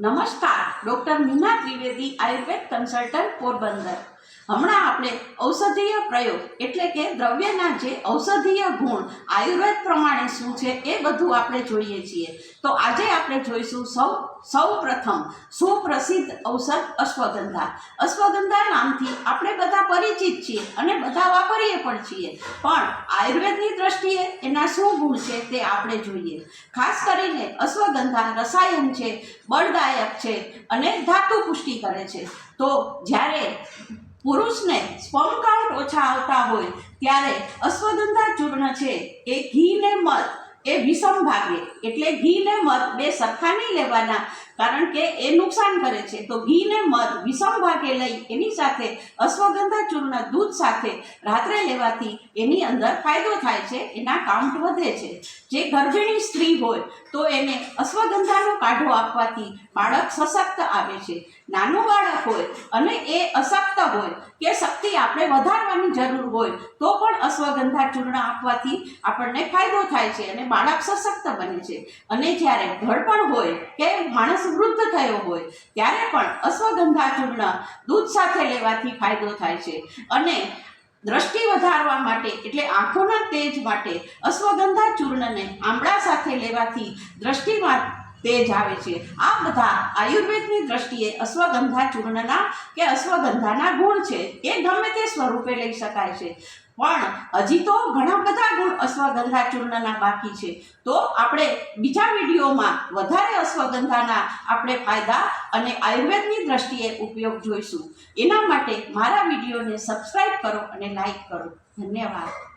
નમસ્કાર, doctor Meena Trivedi, Ayurveda consultant, Porbandar. હમણાં આપણે ઔષધીય પ્રયોગ, એટલે કે દ્રવ્યના જે ઔષધીય ગુણ, આયુર્વેદ પ્રમાણે શું છે એ બધું આપણે જોઈએ છીએ. તો આજે આપણે જોઈશું સૌ સૌ પ્રથમ સુપ્રસિદ્ધ ઔષધ અશ્વગંધા. અશ્વગંધા નામથી આપણે પરિચિત છીએ અને બધા વાપરીએ પણ છીએ. પણ આયુર્વેદની દ્રષ્ટિએ એના શું ગુણ છે તે આપણે જોઈએ. ખાસ કરીને અશ્વગંધા રસાયણ છે, બળદાયક છે અને ધાતુ પુષ્ટિ કરે છે. તો જ્યારે પુરુષને સ્પર્મ કાઉન્ટ ઓછા આવતા હોય, ત્યારે અશ્વગંધા ચૂર્ણ છે એ ઘી ને મધ, એ વિષમ ભાગે. એટલે ઘી ને મધ બે સરખા નહીં લેવાના. કારણ કે એ નુકસાન કરે છે. તો ઘી ને મધ વિષમ ભાગે લઈ એની સાથે અશ્વગંધા ચૂર્ણ દૂધ સાથે રાત્રે લેવાથી એની અંદર ફાયદો થાય છે, એના કાઉન્ટ વધે છે. જે ગર્ભિણી સ્ત્રી હોય તો એને અશ્વગંધાનો કાઢો આપવાથી બાળક સશક્ત આવે છે. નાનું બાળક હોય અને એ અશક્ત હોય કે શક્તિ આપણે વધારવાની જરૂર હોય તો પણ અશ્વગંધા ચૂર્ણ આપવાથી આપણને ફાયદો થાય છે અને બાળક સશક્ત બને છે. અને જ્યારે ઘડપણ હોય કે માણસ વૃદ્ધ થયો હોય, ત્યારે પણ અશ્વગંધા ચૂર્ણ દૂધ સાથે લેવાથી ફાયદો થાય છે અને દ્રષ્ટિ વધારવા માટે, એટલે આંખોના તેજ માટે અશ્વગંધા ચૂર્ણને આમળા સાથે લેવાથી દ્રષ્ટિમાં તેજ આવે છે. આ બધા આયુર્વેદની દ્રષ્ટિએ અશ્વગંધા ચૂર્ણના કે અશ્વગંધાના ગુણ છે, એ ગમે તે સ્વરૂપે લઈ શકાય છે. પણ હજી તો ઘણા બધા ગુણ અશ્વગંધા ચૂર્ણના બાકી છે. તો આપણે બીજા વિડીયોમાં વધારે અશ્વગંધાના આપણે ફાયદા અને આયુર્વેદની દ્રષ્ટિએ ઉપયોગ જોઈશું. એના માટે મારા વિડીયોને સબસ્ક્રાઈબ કરો અને લાઈક કરો. ધન્યવાદ.